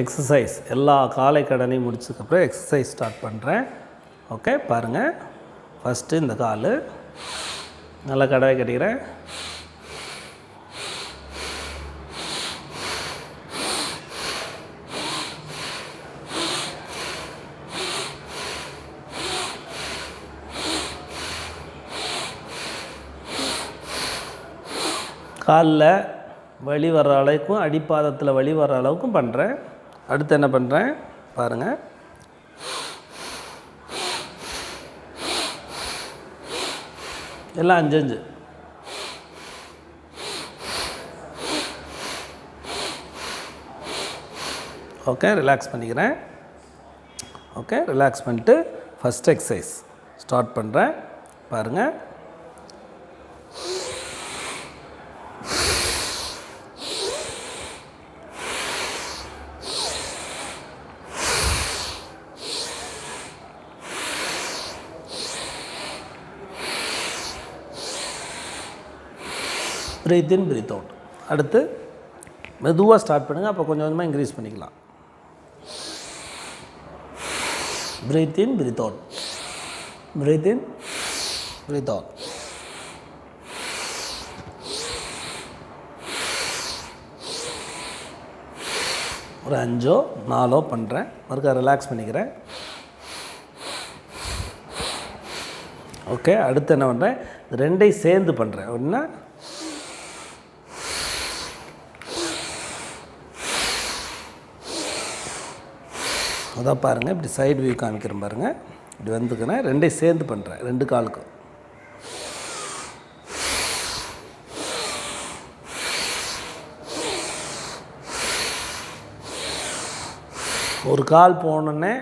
Exercise எல்லா காலை கடனையும் முடிச்சதுக்கப்புறம் எக்ஸசைஸ் ஸ்டார்ட் பண்ணுறேன் ஓகே பாருங்கள் ஃபஸ்ட்டு இந்த கால். நல்லா கடவை கட்டிக்கிறேன். காலில் வழி வர்ற அளவுக்கும் அடிப்பாதத்தில் வழி வர்ற அளவுக்கும் பண்ணுறேன் அடுத்து என்ன பண்ணுறேன் பாருங்கள் எல்லாம் அஞ்சு அஞ்சு. ஓகே ரிலாக்ஸ் பண்ணிக்கிறேன். ஓகே ரிலாக்ஸ் பண்ணிட்டு ஃபஸ்ட் எக்ஸசைஸ் ஸ்டார்ட் பண்ணுறேன் பாருங்கள் ப்ரீத் இன் ப்ரீத் அவுட் அடுத்து மெதுவாக ஸ்டார்ட் பண்ணுங்கள் அப்போ கொஞ்சம் கொஞ்சமாக இன்க்ரீஸ் பண்ணிக்கலாம். Breathe in breathe out breathe in breathe out ஒரு அஞ்சோ நாலோ பண்ணுறேன் மறுக்கா ரிலாக்ஸ் பண்ணிக்கிறேன். ஓகே அடுத்து என்ன பண்ணுறேன் ரெண்டையும் சேர்ந்து பண்ணுறேன் அப்படின்னா அதான் பாருங்கள் இப்படி சைடு வியூ காமிக்கிறேன் பாருங்கள் இப்படி வந்துக்கிறேன் ரெண்டையும் சேர்ந்து பண்ணுறேன் ரெண்டு காலுக்கும் ஒரு கால் போனோடனே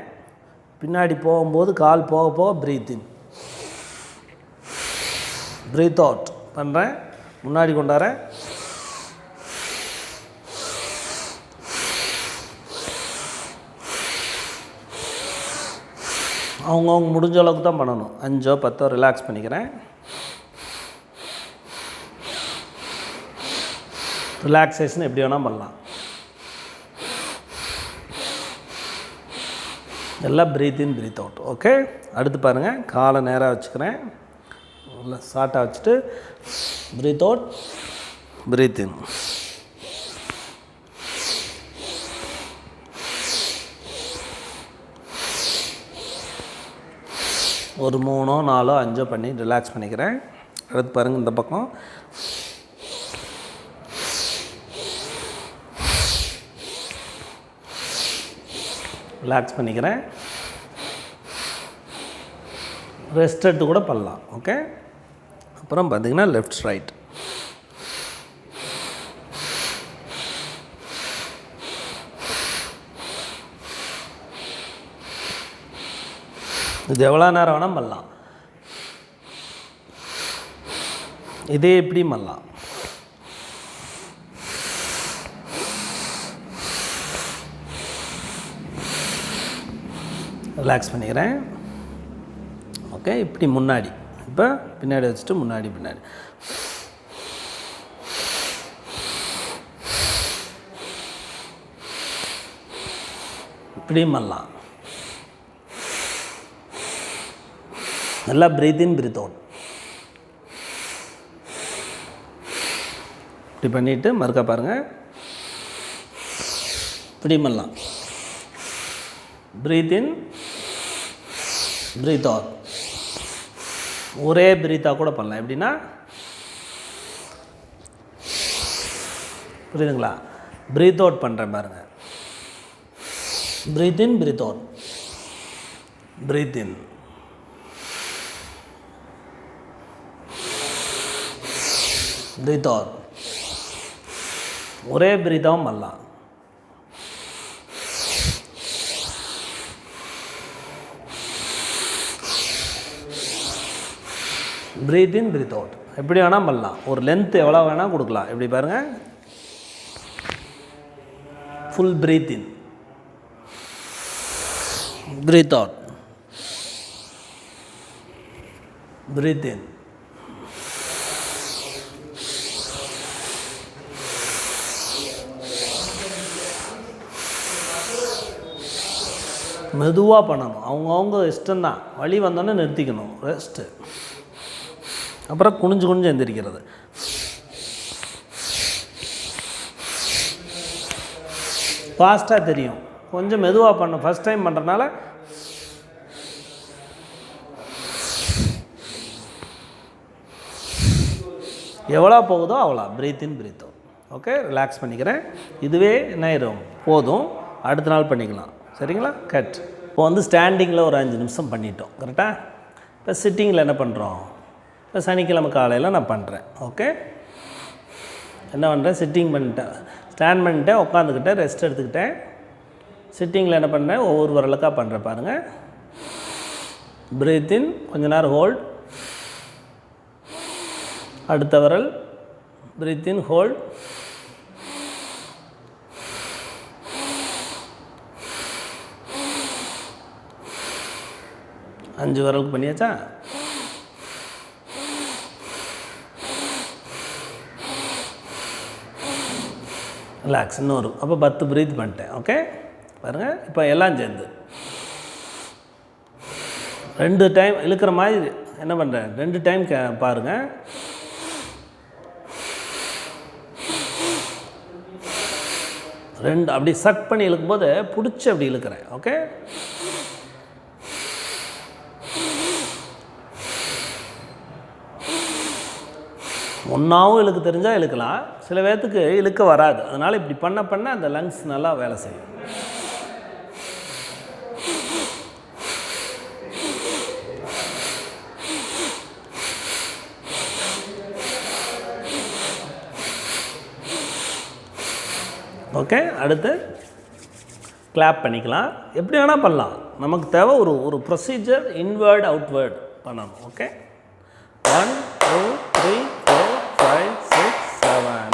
பின்னாடி போகும்போது கால் போக போக ப்ரீத் இன் ப்ரீத் அவுட் பண்ணுறேன் முன்னாடி கொண்டாரேன். அவங்கவுங்க முடிஞ்ச அளவுக்கு தான் பண்ணணும். அஞ்சோ பத்தோ ரிலாக்ஸ் பண்ணிக்கிறேன். ரிலாக்ஸேஷன் எப்படி வேணால் பண்ணலாம். எல்லாம் breathe in breathe out okay அடுத்து பாருங்கள் காலை நேராக வச்சுக்கிறேன். நல்லா ஷார்ட்டாக வச்சுட்டு ப்ரீத் அவுட் ப்ரீத் இன் ஒரு மூணோ நாலோ அஞ்சோ பண்ணி ரிலாக்ஸ் பண்ணிக்கிறேன். அடுத்து பாருங்கள் இந்த பக்கம். ரிலாக்ஸ் பண்ணிக்கிறேன். ரெஸ்ட் எடுத்து கூட பண்ணலாம் ஓகே அப்புறம் பார்த்தீங்கன்னா லெஃப்ட் ரைட் இது எவ்வளோ நேரம் வேணால் பண்ணலாம் இதே எப்படி பண்ணலாம் ரிலாக்ஸ் பண்ணிக்கிறேன். ஓகே இப்படி முன்னாடி. இப்போ பின்னாடி வச்சுட்டு முன்னாடி பின்னாடி. இப்படியும் பண்ணலாம் நல்லா பிரீத் இன் பிரீத் அவுட் இப்படி பண்ணிவிட்டு மறுக்கா பாருங்கள் இப்படி பண்ணலாம். பிரீத் இன் பிரீத் அவுட் ஒரே பிரீத்தாக கூட பண்ணலாம். எப்படின்னா புரியுதுங்களா? பிரீத் அவுட் பண்ணுறேன் பாருங்கள் breathe in breathe out breathe in breathe out ஒரே பிரீத்தாகவும் பண்ணலாம் பிரீத் இன் பிரீத் அவுட் எப்படி வேணால் பண்ணலாம். ஒரு லென்த் எவ்வளோ வேணால் கொடுக்கலாம். எப்படி பாருங்கள் full breathe in breathe out breathe in மெதுவாக பண்ணணும். அவங்கவுங்க இஷ்டம்தான். வழி வந்தோடனே நிறுத்திக்கணும். ரெஸ்ட்டு அப்புறம் குனிஞ்சு குனிஞ்சு எந்திரிக்கிறது. ஃபாஸ்ட்டாக தெரியும். கொஞ்சம் மெதுவாக பண்ணும் ஃபஸ்ட் டைம் பண்ணுறனால எவ்வளோ போகுதோ அவ்வளோ. Breathe in breathe okay relax பண்ணிக்கிறேன். இதுவே என்ன ஆயிரும்? போதும். அடுத்த நாள் பண்ணிக்கலாம். சரிங்களா? கட் இப்போ வந்து ஸ்டாண்டிங்கில் ஒரு அஞ்சு நிமிஷம் பண்ணிட்டோம். கரெக்டாக இப்போ சிட்டிங்கில் என்ன பண்ணுறோம் இப்போ சனிக்கிழமை காலையில் நான் பண்ணுறேன் ஓகே என்ன பண்ணுறேன் சிட்டிங் பண்ணிட்டேன். ஸ்டாண்ட் பண்ணிட்டேன் உட்காந்துக்கிட்டேன் ரெஸ்ட் எடுத்துக்கிட்டேன். சிட்டிங்கில் என்ன பண்ணேன்? ஒவ்வொரு விரலுக்காக பண்ணுறேன் பாருங்கள் பிரீத் இன் கொஞ்ச நேரம் ஹோல்ட் அடுத்த விரல். பிரீத் இன் ஹோல்ட் அஞ்சு விரலுக்கு பண்ணியாச்சா? ரிலாக்ஸ் இன்னொரு. அப்போ பத்து ப்ரீத் பண்ணிட்டேன் ஓகே பாருங்கள் இப்போ எல்லாம் சேர்ந்து. ரெண்டு டைம் இழுக்கிற மாதிரி என்ன பண்ணுறேன் ரெண்டு டைம் க பாருங்கள் ரெண்டு அப்படி சக் பண்ணி இழுக்கும்போது பிடிச்சி அப்படி இழுக்கிறேன் ஓகே ஒன்றாவும் இழுக்க தெரிஞ்சால் இழுக்கலாம். சில பேர்த்துக்கு இழுக்க வராது. அதனால் இப்படி பண்ண பண்ண அந்த லங்ஸ் நல்லா வேலை செய்யும். ஓகே அடுத்து கிளாப் பண்ணிக்கலாம். எப்படி வேணால் பண்ணலாம். நமக்கு தேவை ஒரு ஒரு ப்ரொசீஜர் இன்வேர்ட் அவுட்வேர்ட் பண்ணணும். Okay one two three four five six seven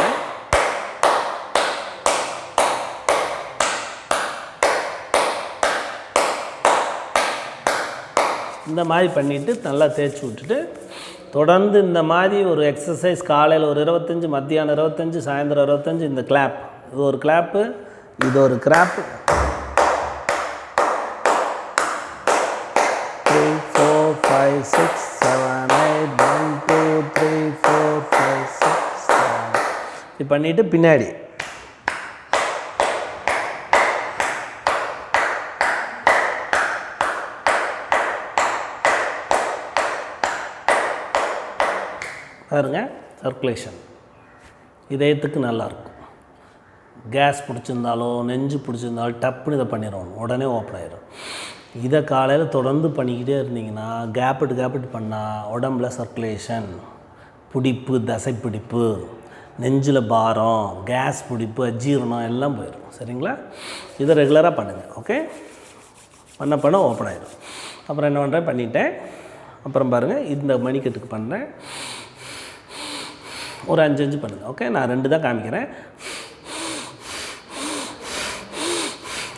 இந்த மாதிரி பண்ணிவிட்டு நல்லா தேய்ச்சி விட்டுட்டு தொடர்ந்து இந்த மாதிரி ஒரு எக்ஸசைஸ் காலையில் ஒரு இருபத்தஞ்சி மத்தியானம் இருபத்தஞ்சி சாயந்தரம் இருபத்தஞ்சி இந்த கிளாப் இது ஒரு கிளாப்பு இது ஒரு crop three four five six seven eight one two three four five six seven இது பண்ணிவிட்டு பின்னாடி. பாருங்க சர்க்குலேஷன் இதயத்துக்கு நல்லாயிருக்கும் கேஸ் பிடிச்சிருந்தாலோ நெஞ்சு பிடிச்சிருந்தாலோ டப்புன்னு இதை பண்ணிடணும் உடனே ஓப்பன் ஆயிடும் இதை காலையில் தொடர்ந்து பண்ணிக்கிட்டே இருந்தீங்கன்னா கேப்பிட்டு கேப்பிட்டு பண்ணால் உடம்புல சர்க்குலேஷன் பிடிப்பு தசை பிடிப்பு நெஞ்சில் பாரம் கேஸ் பிடிப்பு அஜீரணம் எல்லாம் போயிடும் சரிங்களா? இதை ரெகுலராக பண்ணுங்கள் ஓகே பண்ண பண்ண ஓப்பன் ஆகிடும் அப்புறம் என்ன பண்ணுறேன் பண்ணிட்டேன். அப்புறம் பாருங்கள் இந்த மணிக்கட்டுக்கு பண்ணுறேன் ஒரு அஞ்சு அஞ்சு பண்ணுங்கள் ஓகே நான் ரெண்டு தான் காமிக்கிறேன்.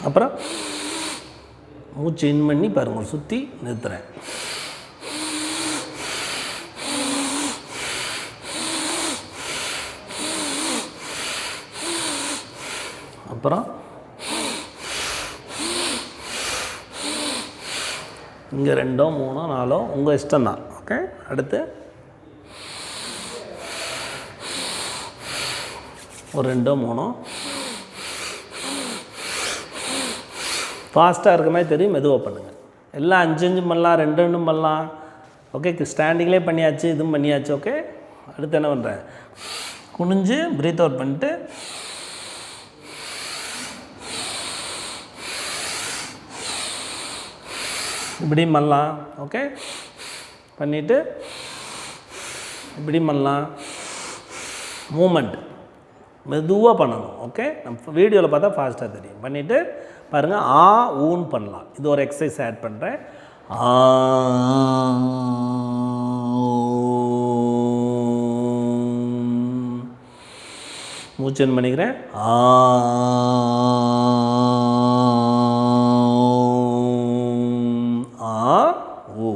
அப்புறம் மூச்சு இன் பண்ணி பாருங்கள் சுற்றி நிறுத்துகிறேன் அப்புறம் இங்கே ரெண்டோ மூணோ நாலோ உங்கள் இஷ்டம் தான் ஓகே அடுத்து ஒரு ரெண்டோ மூணோ. ஃபாஸ்ட்டாக இருக்க மாதிரி தெரியும் மெதுவாக பண்ணுங்கள் எல்லாம் அஞ்சு அஞ்சு பண்ணலாம் ரெண்டு ரெண்டும் பண்ணலாம். ஓகே ஸ்டாண்டிங்லேயே பண்ணியாச்சு இதுவும் பண்ணியாச்சு ஓகே அடுத்து என்ன பண்ணுறேன் குனிஞ்சு ப்ரீத் அவுட் பண்ணிட்டு இப்படி பண்ணலாம் ஓகே பண்ணிவிட்டு இப்படி பண்ணலாம். மூமெண்ட் மெதுவாக பண்ணணும் ஓகே நம்ம வீடியோவில் பார்த்தா ஃபாஸ்ட்டாக தெரியும். பண்ணிவிட்டு பாருங்கள் ஆ ஊன் பண்ணலாம். இது ஒரு எக்ஸசைஸ் ஆட் பண்ணுறேன் ஆ மூச்சன் பண்ணிக்கிறேன்? ஆ ஆ ஊ.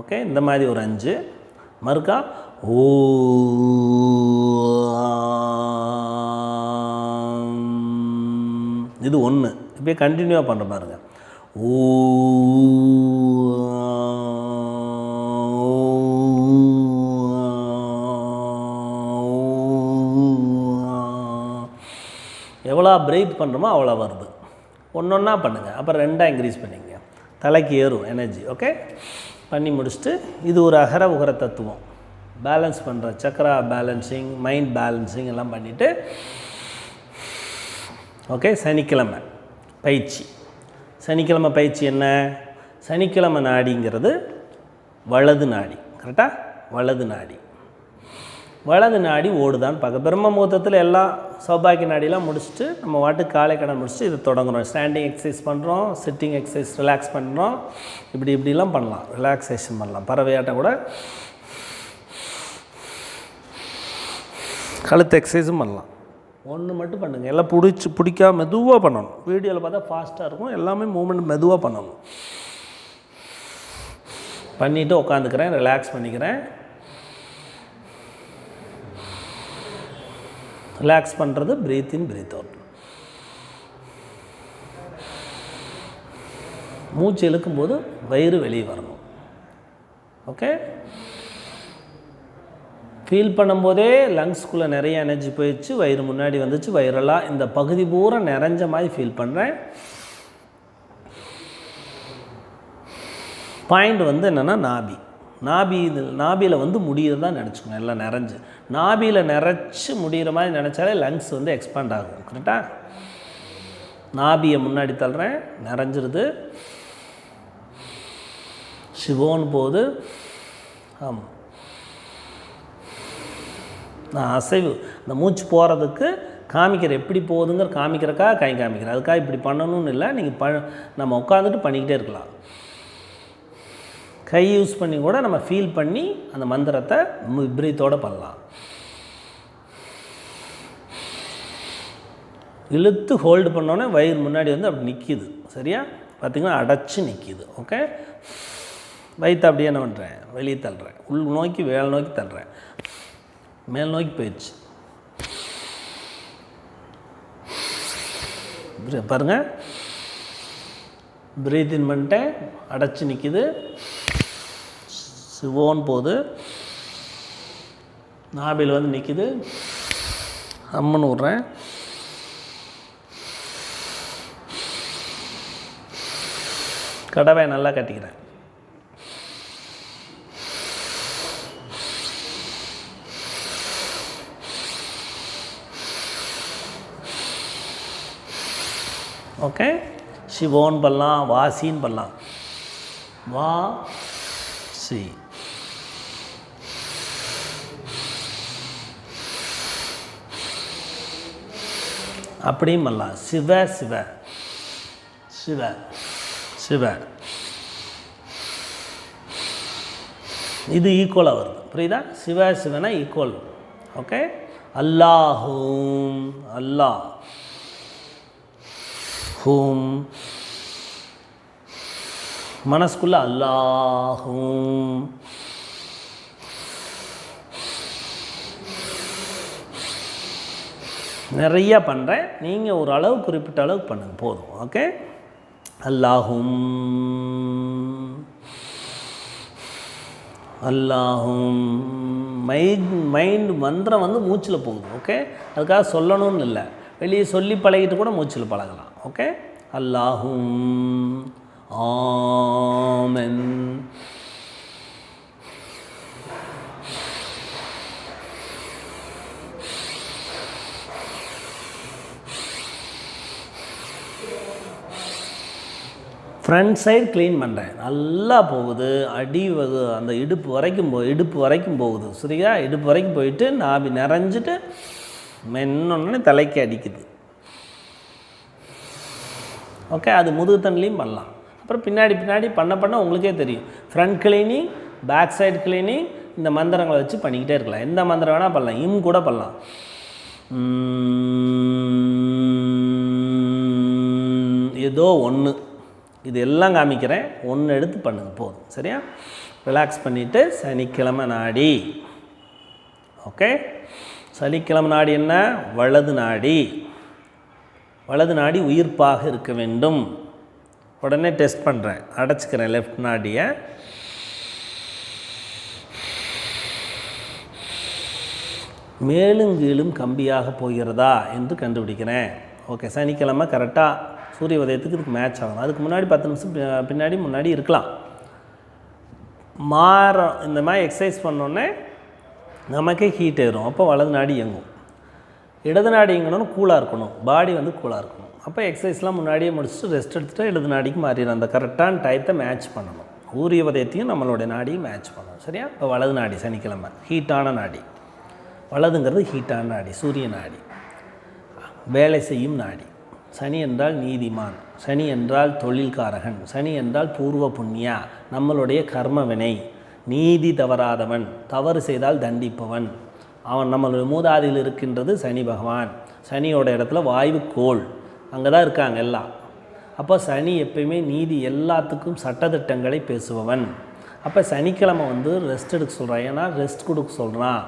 ஓகே இந்த மாதிரி ஒரு அஞ்சு. மறுக்கா ஓ இது ஒன்று இப்படியே கண்டினியூவாக பண்ணுற பாருங்கள் ஊ எவ்வளோ பிரீத் பண்ணுறோமோ அவ்வளோ வருது. ஒன்று ஒன்றா பண்ணுங்கள் அப்புறம் ரெண்டாக இன்க்ரீஸ் பண்ணிங்க. தலைக்கு ஏறும் எனர்ஜி ஓகே பண்ணி முடிச்சுட்டு இது ஒரு அகர உகர தத்துவம். பேலன்ஸ் பண்ணுற சக்கரா பேலன்சிங் மைண்ட் பேலன்சிங் எல்லாம் பண்ணிவிட்டு ஓகே சனிக்கிழமை. பயிற்சி. சனிக்கிழமை பயிற்சி என்ன? சனிக்கிழமை நாடிங்கிறது வலது நாடி. கரெக்டாக வலது நாடி. வலது நாடி ஓடுதான். பார்க்க பிரம்ம முகூர்த்தத்தில் எல்லாம் சௌபாகிய நாடிலாம் முடிச்சுட்டு நம்ம வாட்டு காலை கடன் முடிச்சுட்டு இதை தொடங்குறோம். ஸ்டாண்டிங் எக்ஸசைஸ் பண்ணுறோம் சிட்டிங் எக்ஸசைஸ் ரிலாக்ஸ் பண்ணுறோம் இப்படி இப்படிலாம் பண்ணலாம். ரிலாக்ஸேஷன் பண்ணலாம். பறவையாட்டம் கூட கழுத்து எக்ஸசைஸும் பண்ணலாம். ஒன்று மட்டும் பண்ணுங்கள் எல்லாம் பிடிச்சி பிடிக்காம மெதுவாக பண்ணணும். வீடியோவில் பார்த்தா ஃபாஸ்ட்டாக இருக்கும். எல்லாமே மூமெண்ட் மெதுவாக பண்ணணும். பண்ணிவிட்டு உட்காந்துக்கிறேன் ரிலாக்ஸ் பண்ணிக்கிறேன். ரிலாக்ஸ் பண்ணுறது ப்ரீத் இன் ப்ரீத் அவுட் மூச்சு இழுக்கும்போது வயிறு வெளியே வரணும். ஓகே ஃபீல் பண்ணும்போதே லங்ஸ்குள்ளே நிறைய எனர்ஜி போயிடுச்சு வயிறு முன்னாடி வந்துச்சு வயிறெல்லாம் இந்த பகுதி பூரா நிறைஞ்ச மாதிரி ஃபீல் பண்ணுறேன் பாயிண்ட் வந்து என்னென்னா நாபி. நாபி இது நாபியில் வந்து முடியிறதா நினச்சிக்கணும் எல்லாம் நிறைஞ்சு. நாபியில் நிறைச்சி முடிகிற மாதிரி நினச்சாலே லங்ஸ் வந்து எக்ஸ்பேண்ட் ஆகும் கரெக்டாக நாபியை முன்னாடி தள்ளுறேன் நிறைஞ்சிருது. சிவோன்னு போகுது. ஆமாம் அசைவு அந்த மூச்சு போகிறதுக்கு காமிக்கிற எப்படி போகுதுங்கிற காமிக்கிறக்காக கை காமிக்கிறேன். அதுக்காக இப்படி பண்ணணும்னு இல்லை நீங்கள் ப நம்ம உட்காந்துட்டு பண்ணிக்கிட்டே இருக்கலாம். கை யூஸ் பண்ணி கூட நம்ம ஃபீல் பண்ணி அந்த மந்திரத்தை பிரீத்தோடு பண்ணலாம். இழுத்து ஹோல்டு பண்ணோன்னே வயிறு முன்னாடி வந்து அப்படி நிற்கிது சரியா? பார்த்திங்கன்னா அடைச்சி நிற்கிது ஓகே வயிற்று அப்படியே என்ன பண்ணுறேன் வெளியே தள்ளுறேன். உள் நோக்கி வேலை நோக்கி தள்ளுறேன். மேல் நோக்கி போயிடுச்சு. பாருங்கள் பிரீத்தின் பண்ணிட்டேன் அடைச்சி நிற்கிது சிவோன் போகுது நாபில் வந்து நிற்கிது அம்மன் விட்றேன் கடவை நல்லா கட்டிக்கிறேன். ஓகே சிவோன் பண்ணலாம் வாசின்னு பண்ணலாம் வா சி அப்படியும் பண்ணலாம் சிவ சிவ சிவ சிவ இது ஈக்குவலாக வருது. புரியுதா? சிவ சிவனா ஈக்குவல் ஓகே அல்லாஹூம் அல்லாஹ் ஹூம் மனசுக்குள்ளே அல்லாஹும். நிறையா பண்ணுறேன் நீங்கள் ஒரு அளவு குறிப்பிட்ட அளவுக்கு பண்ணுங்கள் போதும். ஓகே? அல்லாஹும். அல்லாஹும். மைண்ட் மைண்ட் மந்திரம் வந்து மூச்சில் போகுது. ஓகே? அதுக்காக சொல்லணும்னு இல்லை. வெளியே சொல்லி பழகிட்டு கூட மூச்சில் பழகலாம். ஓகே அல்லாஹும் ஆமென் ஃப்ரண்ட் சைடு க்ளீன் பண்ணுறேன் நல்லா போகுது. அடி வகு அந்த இடுப்பு வரைக்கும் போ இடுப்பு வரைக்கும் போகுது. சரியா? இடுப்பு வரைக்கும் போயிட்டு நாபி நிறைஞ்சிட்டு மென்னொன்னே தலைக்கு அடிக்குது. ஓகே அது முதுகு தண்ணிலையும் பண்ணலாம். அப்புறம் பின்னாடி பின்னாடி பண்ண பண்ண உங்களுக்கே தெரியும். Front cleaning back side cleaning இந்த மந்திரங்களை வச்சு பண்ணிக்கிட்டே இருக்கலாம். எந்த மந்திரம் வேணால் பண்ணலாம். இம் கூட பண்ணலாம். ஏதோ ஒன்று இது எல்லாம் காமிக்கிறேன். ஒன்று எடுத்து பண்ணுங்க போதும். சரியா? ரிலாக்ஸ் பண்ணிவிட்டு சனிக்கிழமை நாடி. ஓகே சனிக்கிழமை நாடி என்ன? வலது நாடி. வலது நாடி உயிர்ப்பாக இருக்க வேண்டும். உடனே டெஸ்ட் பண்ணுறேன் அடைச்சிக்கிறேன் லெஃப்ட் நாடியை. மேலும் கீழும் கம்பியாக போகிறதா என்று கண்டுபிடிக்கிறேன். ஓகே சனிக்கிழமை கரெக்டாக சூரிய உதயத்துக்கு இதுக்கு மேட்ச் ஆகும் அதுக்கு முன்னாடி பத்து நிமிஷம் பின்னாடி முன்னாடி இருக்கலாம். மாற இந்த மாதிரி எக்ஸசைஸ் பண்ணோன்னே நமக்கே ஹீட் ஏறும். அப்போ வலது நாடி இயங்கும். இடது நாடி கூலாக இருக்கணும். பாடி வந்து கூலாக இருக்கணும். அப்போ எக்ஸசைஸ்லாம் முன்னாடியே முடிச்சுட்டு ரெஸ்ட் எடுத்துகிட்டு இடது நாடிக்கு மாறிடும் அந்த கரெக்டான டயத்தை மேட்ச் பண்ணணும். சூரிய உதயத்தையும் நம்மளுடைய நாடியும் மேட்ச் பண்ணணும். சரியா? இப்போ வலது நாடி சனிக்கிழமை. ஹீட்டான நாடி. வலதுங்கிறது ஹீட்டான நாடி சூரிய நாடி. வேலை செய்யும் நாடி. சனி என்றால் நீதிமான். சனி என்றால் தொழில்காரகன். சனி என்றால் பூர்வ புண்ணியா. நம்மளுடைய கர்மவினை நீதி தவறாதவன். தவறு செய்தால் தண்டிப்பவன். அவன் நம்மளுடைய மூதாதியில் இருக்கின்றது சனி பகவான். சனியோட இடத்துல வாயு கோள். அங்கே தான் இருக்காங்க எல்லாம். அப்போ சனி எப்பயுமே நீதி எல்லாத்துக்கும் சட்டத்திட்டங்களை பேசுபவன். அப்போ சனிக்கிழமை வந்து ரெஸ்ட் எடுக்க சொல்கிறான் ஏன்னா ரெஸ்ட் கொடுக்க சொல்கிறான்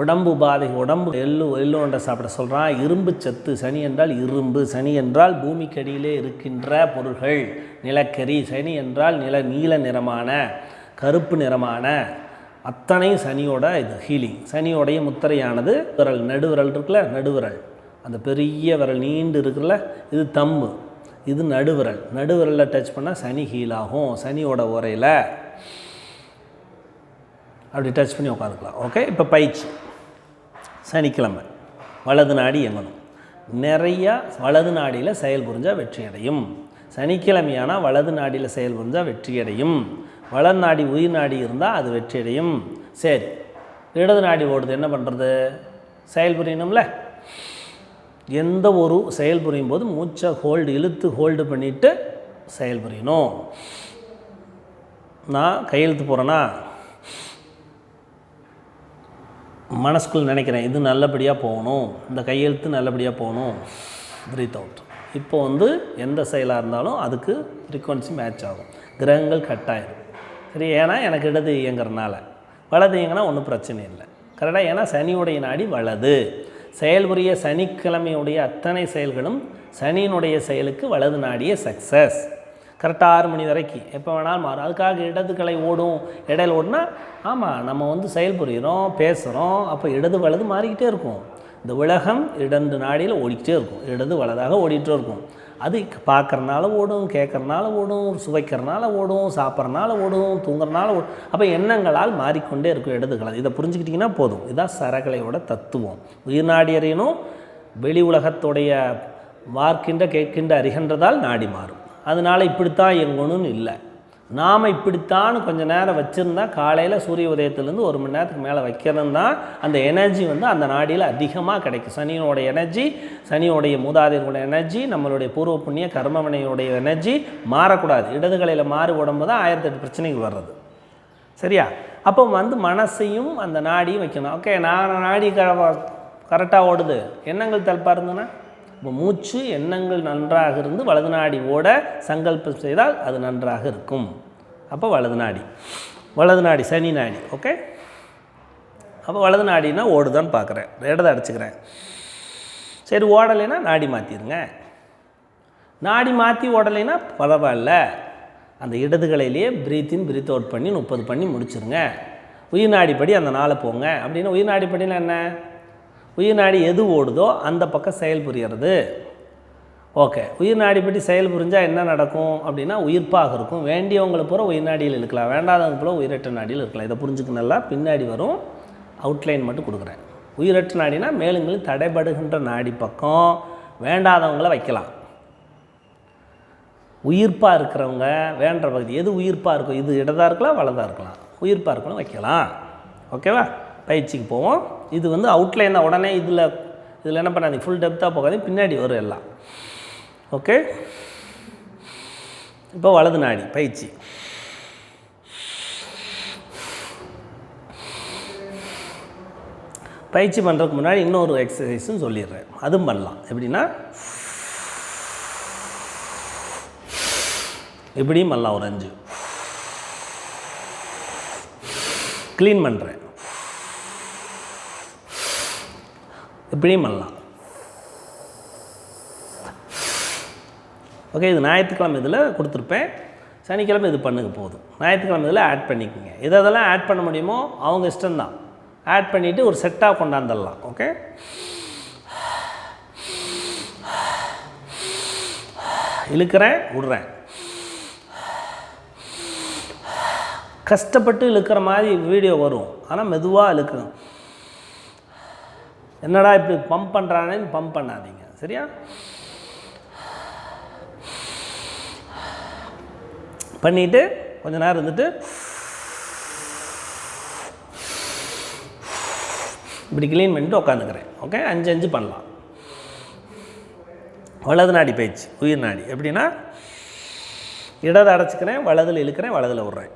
உடம்பு பாதை உடம்பு எள்ளு எள்ளு உண்டை சாப்பிட சொல்கிறான் இரும்பு சத்து சனி என்றால் இரும்பு சனி என்றால் பூமிக்கடியிலே இருக்கின்ற பொருள்கள். நிலக்கரி சனி என்றால் நில நீல நிறமான கருப்பு நிறமான அத்தனை சனியோட இது ஹீலிங். சனியோடைய முத்திரையானது விரல் நடுவிரல் இருக்குல்ல நடுவிரல். அந்த பெரிய விரல் நீண்டு இருக்குல்ல இது தம்பு. இது நடுவிரல். நடுவிரலில் டச் பண்ணால் சனி ஹீல் ஆகும். சனியோட உரையில் அப்படி டச் பண்ணி உட்காந்துக்கலாம். ஓகே இப்போ பயிற்சி. சனிக்கிழமை. வலது நாடி எங்கணும்? நிறையா வலது நாடியில் செயல் புரிஞ்சால் வெற்றி அடையும் சனிக்கிழமையானால் வலது நாடியில் செயல் புரிஞ்சால் வெற்றி அடையும் வளர் நாடி உயிர் நாடி இருந்தால் அது வெற்றியடையும். சரி இடது நாடி ஓடுது என்ன பண்ணுறது செயல் புரியணும்ல? எந்த ஒரு செயல் புரியும் போது மூச்சை ஹோல்டு இழுத்து ஹோல்டு பண்ணிவிட்டு செயல் புரியணும். நான் கையெழுத்து போகிறேன்னா மனசுக்குள் நினைக்கிறேன் இது நல்லபடியாக போகணும். இந்த கையெழுத்து நல்லபடியாக போகணும். ப்ரீத் அவுட் இப்போ வந்து எந்த செயலாக இருந்தாலும் அதுக்கு ஃப்ரீக்குவன்சி மேட்ச் ஆகும். கிரகங்கள் கட் சரி ஏன்னா எனக்கு இடது இயங்குறனால வலது இயங்கினா ஒன்றும் பிரச்சனை இல்லை. கரெக்டாக ஏன்னா சனியுடைய நாடி வலது. செயல்புரிய சனிக்கிழமையுடைய அத்தனை செயல்களும் சனியினுடைய செயலுக்கு வலது நாடிய சக்ஸஸ் கரெக்டாக ஆறு மணி வரைக்கும் எப்போ வேணாலும் மாறும். அதுக்காக இடது கலை ஓடும். இடையில ஓடுனா ஆமாம் நம்ம வந்து செயல்புரிகிறோம் பேசுகிறோம் அப்போ இடது வலது மாறிக்கிட்டே இருக்கும். இந்த உலகம் இடந்து நாடியில் ஓடிக்கிட்டே இருக்கும். இடது வலதாக ஓடிக்கிட்டே இருக்கும். அது பார்க்குறனால ஓடும் கேட்குறனால ஓடும் சுவைக்கிறனால ஓடும் சாப்பிட்றனால ஓடும் தூங்குறனால ஓடும். அப்போ எண்ணங்களால் மாறிக்கொண்டே இருக்கும் இடது இதை புரிஞ்சுக்கிட்டிங்கன்னா போதும். இதுதான் சரகலையோட தத்துவம். உயிர் நாடி வெளி உலகத்துடைய வார்க்கின்ற கேட்கின்ற அறிகின்றதால் நாடி மாறும். அதனால் இப்படித்தான் இயங்கணும்னு இல்லை. நாம் இப்படித்தான் கொஞ்ச நேரம் வச்சுருந்தா காலையில் சூரிய உதயத்துலேருந்து ஒரு மணி நேரத்துக்கு மேலே வைக்கிறது தான் அந்த எனர்ஜி வந்து அந்த நாடியில் அதிகமாக கிடைக்கும். சனியோட எனர்ஜி சனியோடைய மூதாதையர்களோட எனர்ஜி நம்மளுடைய பூர்வ புண்ணிய கர்மவினையோடைய எனர்ஜி மாறக்கூடாது. இடதுகளையில் மாறு உடம்பு தான் ஆயிரத்தெட்டு பிரச்சனைகள் வர்றது. சரியா? அப்போ வந்து மனசையும் அந்த நாடியும் வைக்கணும். ஓகே நான் நாடி க கரெக்டாக ஓடுது. எண்ணங்கள் தல்பாக இருந்ததுன்னா இப்போ மூச்சு எண்ணங்கள் நன்றாக இருந்து வலது நாடி ஓட சங்கல்பம் செய்தால் அது நன்றாக இருக்கும். அப்போ வலது நாடி. வலது நாடி சனி நாடி ஓகே அப்போ வலது நாடினா ஓடுதான்னு பார்க்குறேன் இடத்த அடைச்சிக்கிறேன். சரி ஓடலைன்னா நாடி மாற்றிடுங்க நாடி மாற்றி ஓடலைன்னா பரவாயில்ல. அந்த இடதுகளையிலேயே பிரீத் இன் பிரீத் அவுட் பண்ணி முப்பது பண்ணி முடிச்சுருங்க. உயிர் நாடிப்படி அந்த நாளை போங்க. அப்படின்னா உயிர் நாடிப்படினா என்ன? உயிர் நாடி எது ஓடுதோ அந்த பக்கம் செயல் புரியறது. ஓகே. உயிர் பற்றி செயல் புரிஞ்சால் என்ன நடக்கும் அப்படின்னா உயிர்ப்பாக இருக்கும். வேண்டியவங்களை பூரா உயிர் நாடியில் இருக்கலாம் வேண்டாதவங்க பூரா உயிரற்ற நாடியில் இருக்கலாம். இதை புரிஞ்சுக்க நல்லா பின்னாடி வரும். அவுட்லைன் மட்டும் கொடுக்குறேன். உயிரற்ற நாடினா மேலுங்களும் தடைபடுகின்ற நாடி பக்கம் வேண்டாதவங்கள வைக்கலாம். உயிர்ப்பாக இருக்கிறவங்க வேண்ட பகுதி எது உயிர்ப்பாக இருக்கும் இது இடதாக இருக்கலாம் வலதாக இருக்கலாம். உயிர்ப்பாக இருக்கணும் வைக்கலாம். ஓகேவா? பயிற்சிக்கு போவோம். இது வந்து அவுட்லைனாக உடனே இதில் இதில் என்ன பண்ணாதீங்க ஃபுல் டெப்த்தாக போகாதீங்க பின்னாடி வரும் எல்லாம். ஓகே இப்போ வலது நாடி பயிற்சி. பயிற்சி பண்ணுறதுக்கு முன்னாடி இன்னொரு எக்ஸசைஸும் சொல்லிடுறேன். அதுவும் பண்ணலாம். எப்படின்னா இப்படியும் பண்ணலாம் ஒரு அஞ்சு. க்ளீன் பண்ணுறேன் இப்படியும் பண்ணலாம். ஓகே இது ஞாயிற்றுக்கிழமை இதில் கொடுத்துருப்பேன். சனிக்கிழமை இது பண்ணுங்க போதும். ஞாயிற்றுக்கிழமை இதில் ஆட் பண்ணிக்கோங்க. எது எதெல்லாம் ஆட் பண்ண முடியுமோ அவங்க இஷ்டம்தான். ஆட் பண்ணிவிட்டு ஒரு செட்டாக கொண்டாந்துடலாம். ஓகே இழுக்கிறேன் விடுறேன். கஷ்டப்பட்டு இழுக்கிற மாதிரி வீடியோ வரும். ஆனால் மெதுவாக இழுக்கணும். என்னடா இப்படி பம்ப் பண்ணுறானேன்னு பம்ப் பண்ணாதீங்க. சரியா? பண்ணிவிட்டு கொஞ்ச நேரம் இருந்துட்டு இப்படி க்ளீன் பண்ணிட்டு உட்காந்துக்கிறேன் ஓகே அஞ்சு அஞ்சு பண்ணலாம். வலது நாடி பயிற்சி உயிர் நாடி. எப்படின்னா இடது அடைச்சிக்கிறேன் வலதில் இழுக்கிறேன் வலதில் விட்றேன்.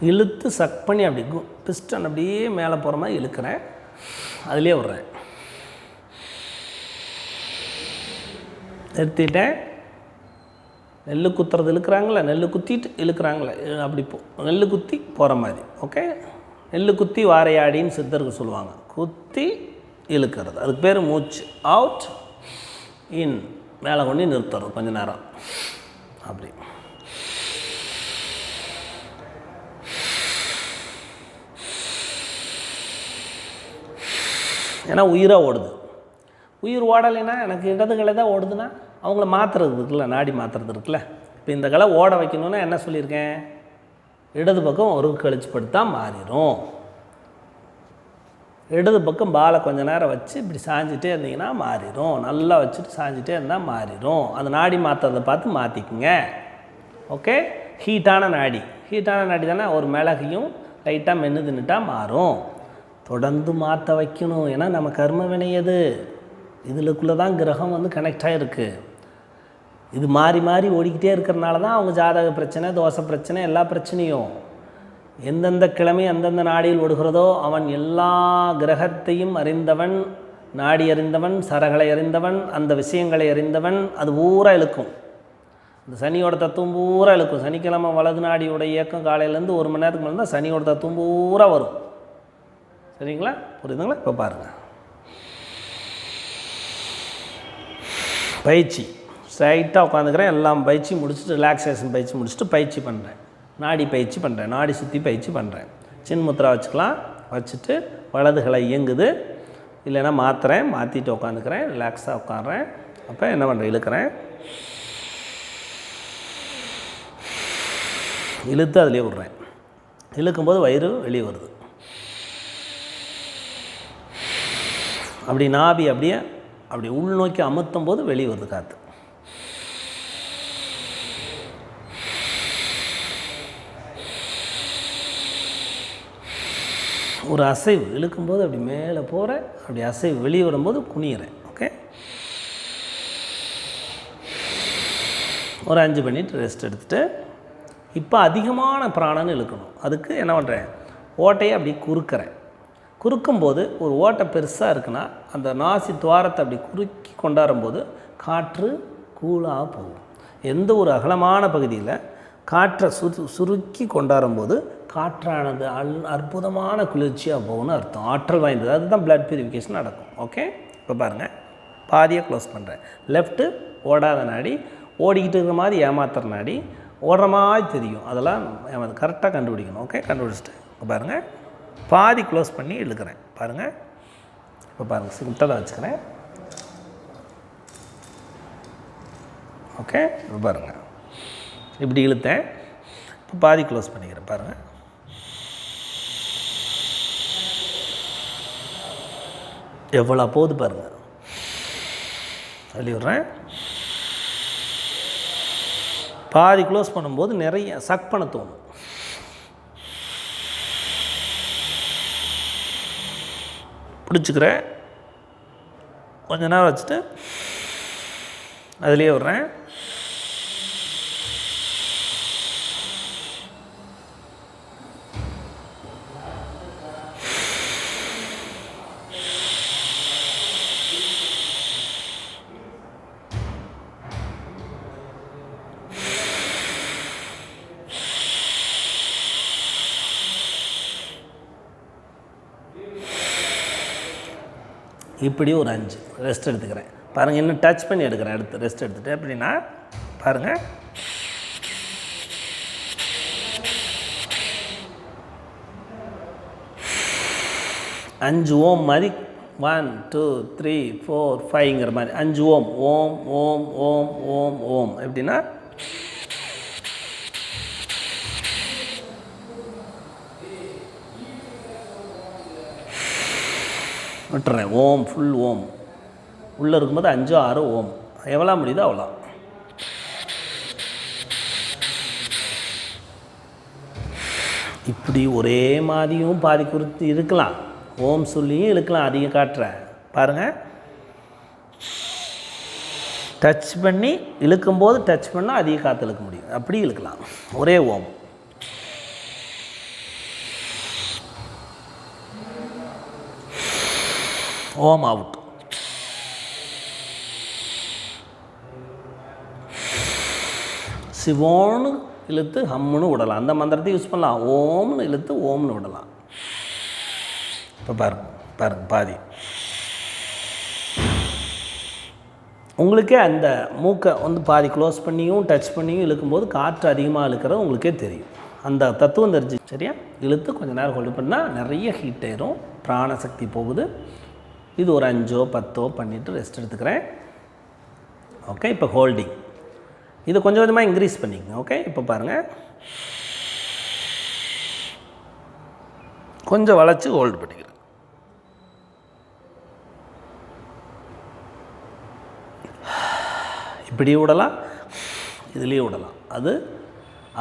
இழுத்து சக் பண்ணி அப்படி கு பிஸ்டன் அப்படியே மேலே போகிற மாதிரி இழுக்கிறேன். அதுலேயே விட்றேன். நிறுத்திட்டேன். நெல் குத்துறது இழுக்கிறாங்களே நெல் குத்திட்டு இழுக்கிறாங்களே இ- அப்படி போ நெல் குத்தி போகிற மாதிரி ஓகே நெல் குத்தி வாரையாடின்னு சித்தருக்கு சொல்லுவாங்க. குத்தி இழுக்கிறது. அதுக்கு பேர் மூச்சு. அவுட் இன் மேலே கொண்டு நிறுத்துறது கொஞ்ச நேரம். அப்படி. ஏன்னா உயிராக ஓடுது. உயிர் ஓடலைன்னா எனக்கு இடது கலை தான் ஓடுதுன்னா அவங்கள மாற்றுறது இருக்குல்ல நாடி மாற்றுறது இருக்குல்ல. இப்போ இந்த கலை ஓட வைக்கணும்னா என்ன சொல்லியிருக்கேன்? இடது பக்கம் ஒரு கழிச்சு படுத்தா மாறிடும் இடது பக்கம் பாலை கொஞ்ச நேரம் வச்சு இப்படி சாஞ்சிட்டே இருந்தீங்கன்னா மாறிடும் நல்லா வச்சுட்டு சாஞ்சிட்டே இருந்தால் மாறிடும் அந்த நாடி மாற்றுறதை பார்த்து மாற்றிக்குங்க ஓகே? ஹீட்டான நாடி. ஹீட்டான நாடி தானே ஒரு மிளகையும் லைட்டாக மென்று தின்னுட்டால் மாறும். தொடர்ந்து மாற்ற வைக்கணும். ஏன்னா நம்ம கர்ம வினை எது? இதுலக்குள்ளே தான் கிரகம் வந்து கனெக்ட் ஆகிருக்கு இது மாறி மாறி ஓடிக்கிட்டே இருக்கிறனால தான் அவங்க ஜாதக பிரச்சனை தோசை பிரச்சனை எல்லா பிரச்சனையும். எந்தெந்த கிழமை அந்தந்த நாடியில் ஓடுகிறதோ அவன் எல்லா கிரகத்தையும் அறிந்தவன் நாடி அறிந்தவன் சரகளை அறிந்தவன் அந்த விஷயங்களை அறிந்தவன் அது பூரா இழுக்கும். இந்த சனியோட தத்துவம் பூரா இழுக்கும். சனிக்கிழமை வலது நாடியோட இயக்கம் காலையிலேருந்து ஒரு மணி நேரத்துக்கு மேலே தான் சனியோட தத்துவம் பூரா வரும். சரிங்களா? புரியுதுங்களா? இப்போ பாருங்கள் பயிற்சி. ஸ்ட்ரைட்டாக உட்காந்துக்கிறேன். எல்லாம் பயிற்சி முடிச்சுட்டு ரிலாக்ஸேஷன் பயிற்சி முடிச்சுட்டு பயிற்சி பண்ணுறேன் நாடி பயிற்சி பண்ணுறேன் நாடி சுற்றி பயிற்சி பண்ணுறேன் சின்முத்திரா வச்சுக்கலாம். வச்சுட்டு வலதுகளை இயங்குது. இல்லைன்னா மாற்றுறேன் மாற்றிட்டு உட்காந்துக்கிறேன். ரிலாக்ஸாக உட்காடுறேன் அப்போ என்ன பண்ணுறேன் இழுக்கிறேன். இழுத்து அதிலே விட்றேன். இழுக்கும்போது வயிறு வெளியே வருது. அப்படி நாபி அப்படியே அப்படி உள்நோக்கி அமுத்தும் போது வெளியே வருது காற்று ஒரு அசைவு இழுக்கும்போது அப்படி மேலே போகிறேன் அப்படி அசைவு வெளியே வரும்போது குனிகிறேன் ஓகே ஒரு அஞ்சு பண்ணிட்டு ரெஸ்ட் எடுத்துகிட்டு இப்போ அதிகமான பிராணன்னு இழுக்கணும். அதுக்கு என்ன பண்ணுறேன் ஓட்டையை அப்படி குறுக்கிறேன். குறுக்கும்போது ஒரு ஓட்டை பெருசாக இருக்குன்னா அந்த நாசி துவாரத்தை அப்படி குறுக்கி கொண்டாடும்போது காற்று கூலாக போகும். எந்த ஒரு அகலமான பகுதியில் காற்றை சுரு சுருக்கி கொண்டாடும்போது காற்றானது அல் அற்புதமான குளிர்ச்சியாக போகும்னு அர்த்தம். ஆற்றல் வாய்ந்தது. அதுதான் பிளட் பியூரிஃபிகேஷன் நடக்கும். ஓகே இப்போ பாருங்கள் பாதியாக க்ளோஸ் பண்ணுறேன் லெஃப்ட்டு ஓடாத நாடி ஓடிக்கிட்டு இருக்கிற மாதிரி ஏமாத்துற நாடி ஓடுற மாதிரி தெரியும். அதெல்லாம் கரெக்டாக கண்டுபிடிக்கணும். ஓகே கண்டுபிடிச்சிட்டு. இப்போ பாருங்கள் பாதி க்ளோஸ் பண்ணி இழுக்கிறேன். பாருங்கள் இப்போ பாருங்கள் சிம்பிளாக வச்சுக்கிறேன். ஓகே இப்போ பாருங்கள் இப்படி இழுத்தேன். இப்போ பாதி க்ளோஸ் பண்ணிக்கிறேன் பாருங்கள் எவ்வளோ போகுது பாருங்கள் தள்ளி விட்றேன். பாதி க்ளோஸ் பண்ணும்போது நிறைய சக் பண்ண தோணும். பிடிச்சிக்கிறேன். கொஞ்ச நேரம் வச்சுட்டு அதுலேயே விட்றேன். இப்படி ஒரு அஞ்சு. ரெஸ்ட் எடுத்துக்கிறேன். பாருங்கள் இன்னும் டச் பண்ணி எடுக்கிறேன் எடுத்து ரெஸ்ட் எடுத்துகிட்டு எப்படின்னா பாருங்கள் அஞ்சு ஓம் மாதிரி ஒன் டூ த்ரீ ஃபோர் ஃபைவ்ங்கிற மாதிரி. அஞ்சு ஓம். ஓம் ஓம் ஓம் ஓம் ஓம். எப்படின்னா விட்டுறேன். ஓம் ஃபுல் ஓம். உள்ளே இருக்கும்போது அஞ்சு ஆறு ஓம். எவ்வளோ முடியுதோ அவ்வளோ. இப்படி ஒரே மாதிரியும் பாதி குறித்து இருக்கலாம். ஓம் சொல்லியும் இழுக்கலாம் அதிகம் காட்டுறேன். பாருங்கள் டச் பண்ணி இழுக்கும்போது டச் பண்ணால் அதிக காற்று இழுக்க முடியும். அப்படி இழுக்கலாம். ஒரே ஓம். ஓம் அவுட் சிவோன்னு இழுத்து ஹம்முன்னு விடலாம். அந்த மந்திரத்தை யூஸ் பண்ணலாம். ஓம்னு இழுத்து ஓம்னு விடலாம். இப்போ பாருங்க பாருங்க பாதி. உங்களுக்கே அந்த மூக்கை வந்து பாதி க்ளோஸ் பண்ணியும் டச் பண்ணியும் இழுக்கும்போது காற்று அதிகமாக இழுக்கிறது உங்களுக்கே தெரியும். அந்த தத்துவம் தெரிஞ்சு சரியா? இழுத்து கொஞ்சம் நேரம் ஹோல்டு பண்ணால் நிறைய ஹீட் ஆயிரும் பிராணசக்தி போகுது. இது ஒரு அஞ்சோ பத்தோ பண்ணிவிட்டு ரெஸ்ட் எடுத்துக்கிறேன். ஓகே இப்போ ஹோல்டிங் இது கொஞ்சம் கொஞ்சமாக இன்க்ரீஸ் பண்ணிக்கங்க ஓகே இப்போ பாருங்கள் கொஞ்சம் வளைச்சி ஹோல்டு பண்ணிக்கிறேன். இப்படி விடலாம் இதுலேயும் விடலாம். அது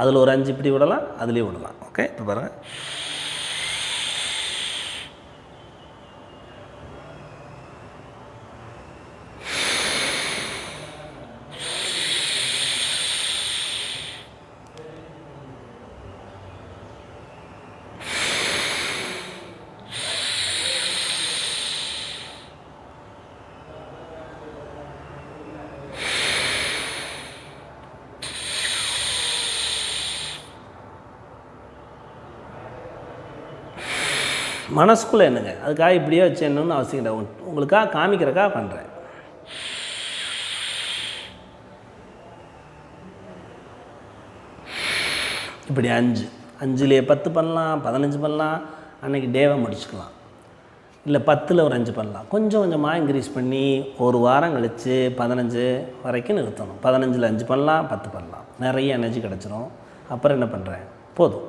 அதில் ஒரு அஞ்சு இப்படி விடலாம் அதுலேயும் விடலாம். ஓகே இப்போ பாருங்கள் மனசுக்குள்ளே என்னங்க? அதுக்காக இப்படியே வச்சேன்னு அவசியம் இல்லை. உங்களுக்காக காமிக்கிறக்காக பண்ணுறேன் இப்படி அஞ்சு. அஞ்சுலேயே பத்து பண்ணலாம் பதினஞ்சு பண்ணலாம். அன்னைக்கு டேவை முடிச்சுக்கலாம். இல்லை பத்தில் ஒரு அஞ்சு பண்ணலாம். கொஞ்சம் கொஞ்சமாக இன்க்ரீஸ் பண்ணி ஒரு வாரம் கழித்து பதினஞ்சு வரைக்கும் நிறுத்தணும். பதினஞ்சில் அஞ்சு பண்ணலாம் பத்து பண்ணலாம். நிறைய எனர்ஜி கிடச்சிரும். அப்புறம் என்ன பண்ணுறேன் போதும்.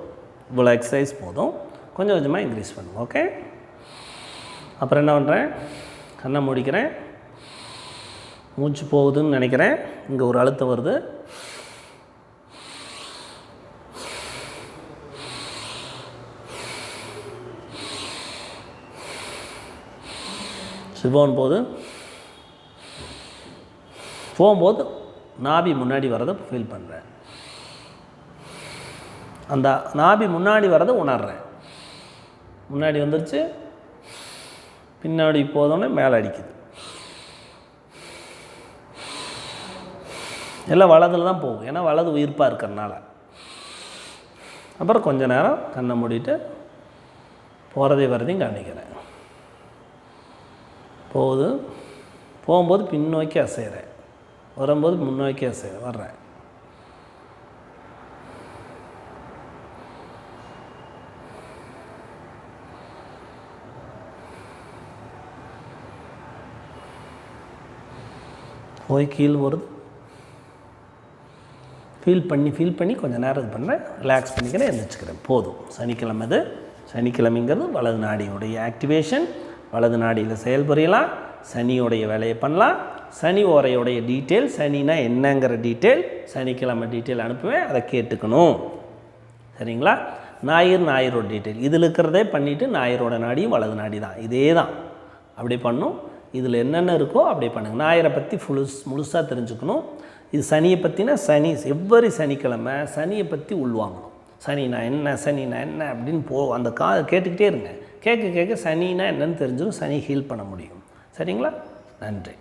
இவ்வளோ எக்ஸசைஸ் போதும். கொஞ்சம் கொஞ்சமாக இன்க்ரீஸ் பண்ணும் ஓகே அப்புறம் என்ன பண்ணுறேன் கண்ணை மூடிக்கிறேன். மூச்சு போகுதுன்னு நினைக்கிறேன். இங்கே ஒரு அழுத்தம் வருது. சிவன் போது போகும்போது நாபி முன்னாடி வரதை ஃபீல் பண்ணுறேன் அந்த நாபி முன்னாடி வரதை உணர்றேன். முன்னாடி வந்துருச்சு. பின்னாடி போதோடனே மேலே அடிக்குது. எல்லாம் வலதில் தான் போகும் ஏன்னா வலது உயிர்ப்பாக இருக்கிறனால அப்புறம் கொஞ்ச நேரம் கண்ணை மூடிட்டு போகிறதை வரதையும் காணிக்கிறேன் போகுது. போகும்போது பின்னோக்கி அசைகிறேன் வரும்போது முன்னோக்கி அசைகிறேன் வர்றேன். போய் கீழ் வருது ஃபீல் பண்ணி ஃபீல் பண்ணி கொஞ்சம் நேரம் இது பண்ணுறேன் ரிலாக்ஸ் பண்ணிக்கிறேன் எழுந்திரிச்சிக்கிறேன் போதும். சனிக்கிழமை இது. சனிக்கிழமைங்கிறது வலது நாடியுடைய ஆக்டிவேஷன் வலது நாடியில் செயல்புரியலாம் சனியோடைய வேலையை பண்ணலாம். சனி ஓரையோடைய டீட்டெயில் சனினா என்னங்கிற டீட்டெயில் சனிக்கிழமை டீட்டெயில் அனுப்புவேன். அதை கேட்டுக்கணும். சரிங்களா? ஞாயிறு ஞாயிறோட டீட்டெயில் இதில் இருக்கிறதே பண்ணிவிட்டு ஞாயிறோட நாடியும் வலது நாடி தான் இதே தான் அப்படி பண்ணும். இதில் என்னென்ன இருக்கோ அப்படியே பண்ணுங்கள் ஞாயிறை பற்றி ஃபுல்ஸ் முழுசாக தெரிஞ்சுக்கணும். இது சனியை பற்றினா சனி எவ்வரி சனிக்கிழமை சனியை பற்றி உள்வாங்கணும். சனினா என்ன சனினா என்ன அப்படின்னு போ அந்த கா கேட்டுக்கிட்டே இருங்க. கேட்க கேட்க சனினா என்னன்னு தெரிஞ்சிடும் சனி ஹீல் பண்ண முடியும். சரிங்களா? நன்றி.